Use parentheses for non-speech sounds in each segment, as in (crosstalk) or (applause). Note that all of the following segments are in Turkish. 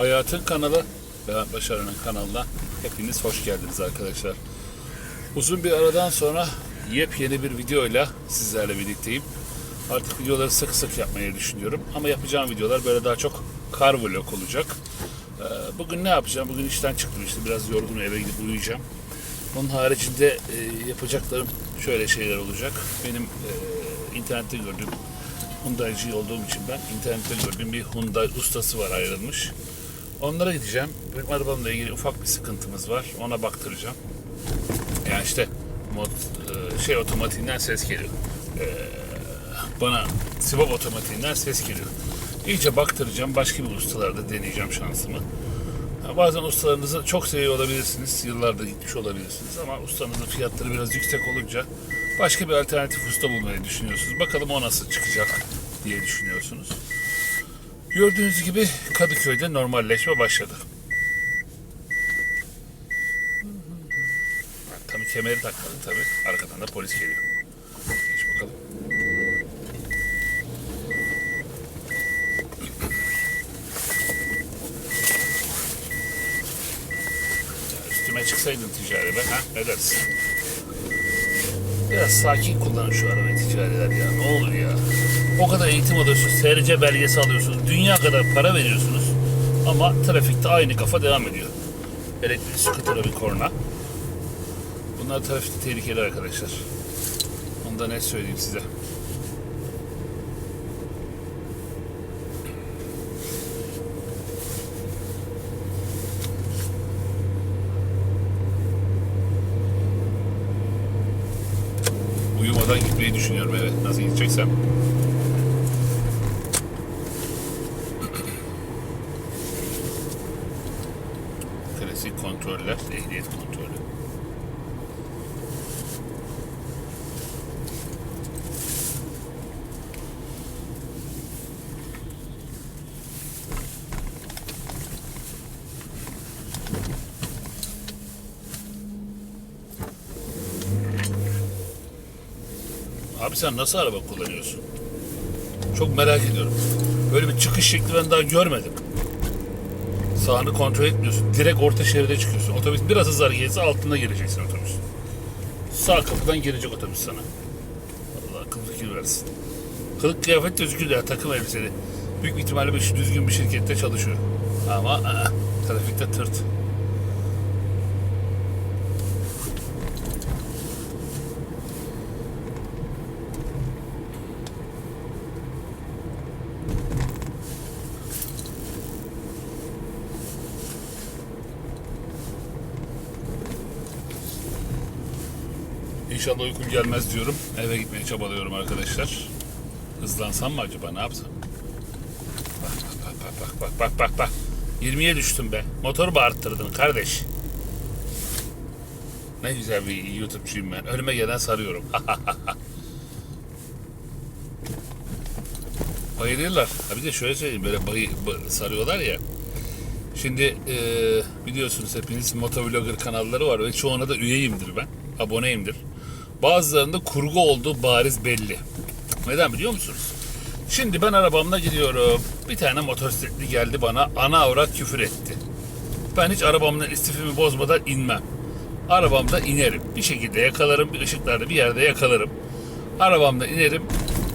Hayatın kanalı Levent Başaran'ın kanalına hepiniz hoş geldiniz arkadaşlar. Uzun bir aradan sonra yepyeni bir videoyla sizlerle birlikteyim. Artık videoları sık sık yapmayı düşünüyorum. Ama yapacağım videolar böyle daha çok kar vlog olacak. Ee, Bugün ne yapacağım? Bugün işten çıktım işte biraz yorgunum eve gidip uyuyacağım. Onun haricinde e, yapacaklarım şöyle şeyler olacak. Benim e, internette gördüğüm Hyundai'ci olduğum için ben internette gördüğüm bir Hyundai ustası var ayrılmış. Onlara gideceğim. Benim arabamla ilgili ufak bir sıkıntımız var. Ona baktıracağım. Yani işte mod, e, şey otomatiğinden ses geliyor. E, bana Sibop otomatiğinden ses geliyor. İyice baktıracağım. Başka bir ustalarda deneyeceğim şansımı. Ha, Bazen ustalarınızı çok seviyor olabilirsiniz. Yıllardır gitmiş olabilirsiniz. Ama ustanızın fiyatları biraz yüksek olunca başka bir alternatif usta bulmayı düşünüyorsunuz. Bakalım o nasıl çıkacak diye düşünüyorsunuz. Gördüğünüz gibi Kadıköy'de normalleşme başladı. Tabii kemeri takmadım tabii. Arkadan da polis geliyor. Geç bakalım. Üstüme çıksaydın ticari be ha ne dersin? Biraz sakin kullanın şu arabayı ticariler ya ne olur ya. O kadar eğitim alıyorsunuz, SRC belgesi alıyorsunuz, dünya kadar para veriyorsunuz ama trafikte aynı kafa devam ediyor. Elektrikli skuter'a bir korna. Bunlar trafikte tehlikeli arkadaşlar. Onu da ne söyleyeyim size. Uyumadan gitmeyi düşünüyorum evet. Nasıl gideceksem. Kontroller, ehliyet kontrolü. Abi sen nasıl araba kullanıyorsun? Çok merak ediyorum. Böyle bir çıkış şekli ben daha görmedim. Sağını kontrol etmiyorsun. Direkt orta şeride çıkıyorsun. Otobüs biraz hızlı hareket etse altına gireceksin otobüs. Sağ kapıdan girecek otobüs sana. Allah akıl fikir versin. Kılık kıyafet düzgün ya takım elbiseli. Büyük ihtimalle bir düzgün bir şirkette çalışıyor. Ama aa, trafikte tırt. İnşallah uykum gelmez diyorum. Eve gitmeye çabalıyorum arkadaşlar. Hızlansam mı acaba ne yapsam? Bak bak bak bak bak bak bak. 20'ye düştüm be. Motoru bağırttırdın kardeş. Ne güzel bir YouTube'cuyum ben. Önüme gelen sarıyorum. (laughs) Bayılıyorlar. Ha bir de şöyle söyleyeyim böyle bayı, ba- sarıyorlar ya. Şimdi e, biliyorsunuz hepiniz motovlogger kanalları var ve çoğuna da üyeyimdir ben. Aboneyimdir. Bazılarında kurgu olduğu bariz belli. Neden biliyor musunuz? Şimdi ben arabamla gidiyorum. Bir tane motosikletli geldi bana ana avrat küfür etti. Ben hiç arabamdan istifimi bozmadan inmem. Arabamda inerim. Bir şekilde yakalarım. Bir ışıklarda bir yerde yakalarım. Arabamda inerim.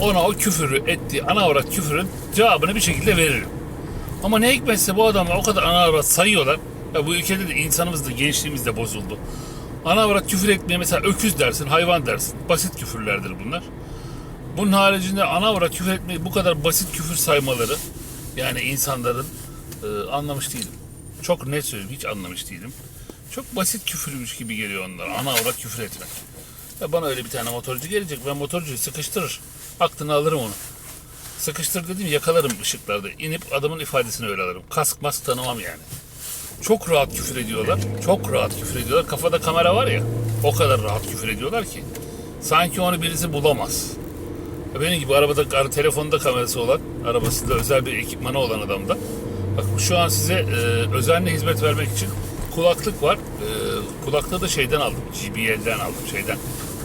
Ona o küfürü ettiği ana avrat küfürün cevabını bir şekilde veririm. Ama ne hikmetse bu adamlar o kadar ana avrat sayıyorlar. Ya bu ülkede de insanımız da gençliğimiz de bozuldu. Ana avrat küfür etmeye mesela öküz dersin, hayvan dersin. Basit küfürlerdir bunlar. Bunun haricinde ana avrat küfür etmeyi bu kadar basit küfür saymaları yani insanların e, anlamış değilim. Çok net söyleyeyim hiç anlamış değilim. Çok basit küfürmüş gibi geliyor onlar. Ana avrat küfür etmek. Ya bana öyle bir tane motorcu gelecek. Ben motorcuyu sıkıştırır. Aklını alırım onu. Sıkıştır dedim yakalarım ışıklarda. İnip adamın ifadesini öyle alırım. Kask mask tanımam yani. Çok rahat küfür ediyorlar. Çok rahat küfür ediyorlar. Kafada kamera var ya. O kadar rahat küfür ediyorlar ki. Sanki onu birisi bulamaz. Benim gibi arabada ar- telefonda kamerası olan, arabasında özel bir ekipmanı olan adamda. Bak şu an size e, özenle hizmet vermek için kulaklık var. E, kulaklığı da şeyden aldım. JBL'den aldım şeyden.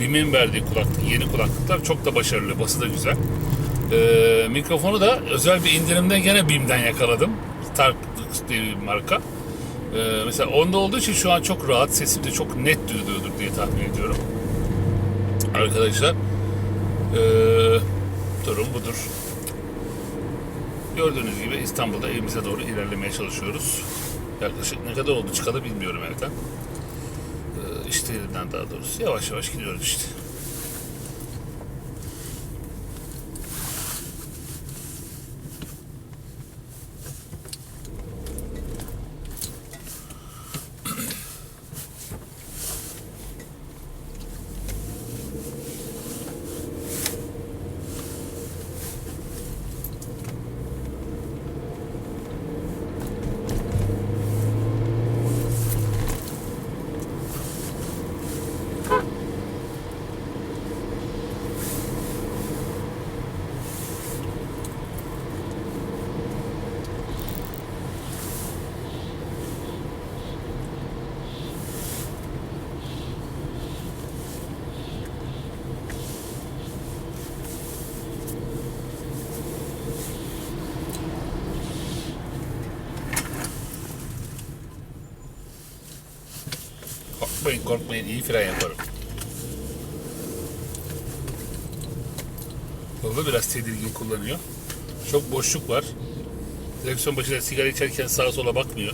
BİM'in verdiği kulaklık. Yeni kulaklıklar çok da başarılı. Bası da güzel. E, mikrofonu da özel bir indirimden gene BİM'den yakaladım. Stark diye bir marka. Ee, mesela onda olduğu için şu an çok rahat, sesim de çok net duyuluyordur diye tahmin ediyorum. Arkadaşlar, ee, durum budur. Gördüğünüz gibi İstanbul'da evimize doğru ilerlemeye çalışıyoruz. Yaklaşık ne kadar oldu çıkalı bilmiyorum evden. Ee, işte yerinden daha doğrusu. Yavaş yavaş gidiyoruz işte. Korkmayın korkmayın iyi fren yaparım. Yolda biraz tedirgin kullanıyor. Çok boşluk var. Direksiyon başında sigara içerken sağa sola bakmıyor.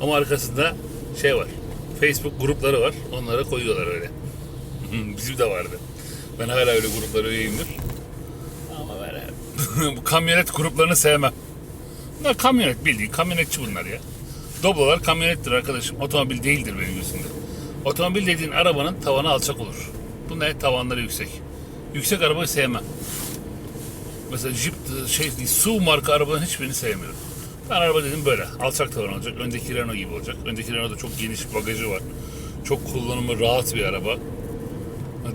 Ama arkasında şey var. Facebook grupları var. Onlara koyuyorlar öyle. (laughs) Bizim de vardı. Ben hala öyle gruplara üyeyimdir. Ama ben (laughs) bu kamyonet gruplarını sevmem. Bunlar kamyonet bildiğin kamyonetçi bunlar ya. Doblolar kamyonettir arkadaşım. Otomobil değildir benim gözümde. Otomobil dediğin arabanın tavanı alçak olur. Bu ne? Tavanları yüksek. Yüksek arabayı sevmem. Mesela Jeep, şey, SUV marka arabanın hiçbirini sevmiyorum. Ben araba dedim böyle. Alçak tavan olacak. Öndeki Renault gibi olacak. Öndeki Renault'da çok geniş bagajı var. Çok kullanımı rahat bir araba.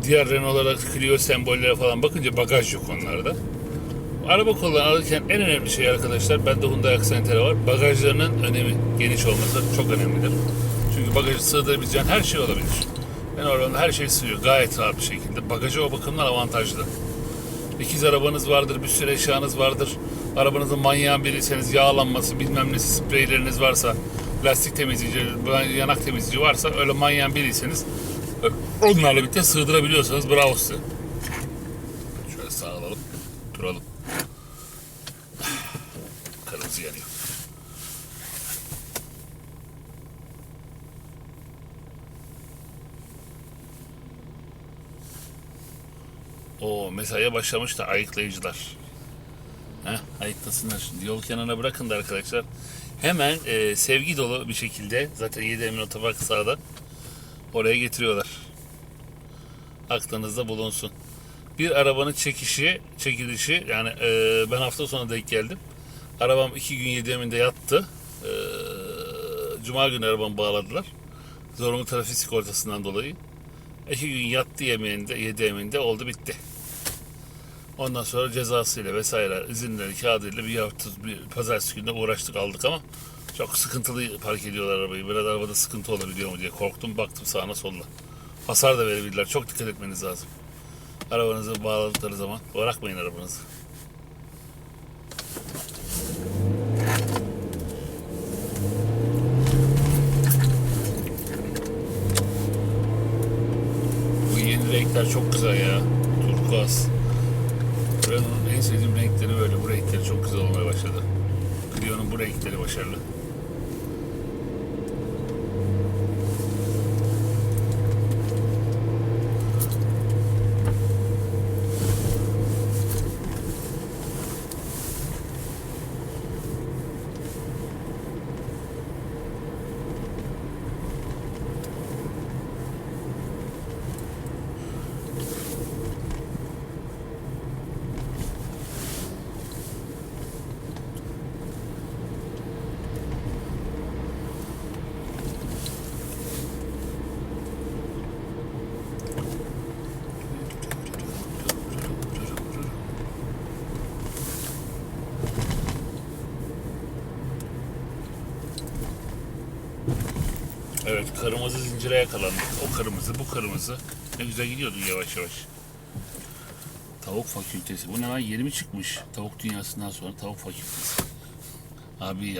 Diğer Renault'lara Clio sembollere falan bakınca bagaj yok onlarda. Araba kullanırken en önemli şey arkadaşlar, bende Hyundai Accent'e var. Bagajlarının önemi, geniş olması çok önemlidir. Çünkü bagajı sığdırabileceğin her şey olabilir. Ben arabanın her şey sığıyor gayet rahat bir şekilde. Bagajı o bakımdan avantajlı. İkiz arabanız vardır, bir sürü eşyanız vardır. Arabanızın manyağın biriyseniz yağlanması, bilmem ne spreyleriniz varsa, lastik temizleyici, yanak temizleyici varsa öyle manyağın biriyseniz onlarla birlikte sığdırabiliyorsanız bravo size. Şöyle sağ alalım, duralım. Kırmızı yanıyor. O mesaiye başlamış da ayıklayıcılar. Heh, ayıklasınlar şimdi. Yol kenarına bırakın da arkadaşlar. Hemen e, sevgi dolu bir şekilde zaten 7 Emin Otopark sağda oraya getiriyorlar. Aklınızda bulunsun. Bir arabanın çekişi, çekilişi yani e, ben hafta sonu denk geldim. Arabam iki gün 7 Emin'de yattı. E, Cuma günü arabamı bağladılar. Zorunlu trafik sigortasından dolayı. İki gün yattı yemeğinde, yedi yemeğinde oldu bitti. Ondan sonra cezasıyla vesaire izinleri kağıdıyla bir hafta bir pazartesi günde uğraştık aldık ama çok sıkıntılı park ediyorlar arabayı. Biraz arabada sıkıntı olabiliyor mu diye korktum baktım sağına soluna. Hasar da verebilirler. Çok dikkat etmeniz lazım. Arabanızı bağladıkları zaman bırakmayın arabanızı. Bu yeni renkler çok güzel ya. Turkuaz. En renkleri böyle. Bu renkleri çok güzel olmaya başladı. Clio'nun bu renkleri başarılı. Evet kırmızı zincire yakalandık. O kırmızı bu kırmızı. Ne güzel gidiyordu yavaş yavaş. Tavuk fakültesi. Bu ne lan yeni mi çıkmış? Tavuk dünyasından sonra tavuk fakültesi. Abi ya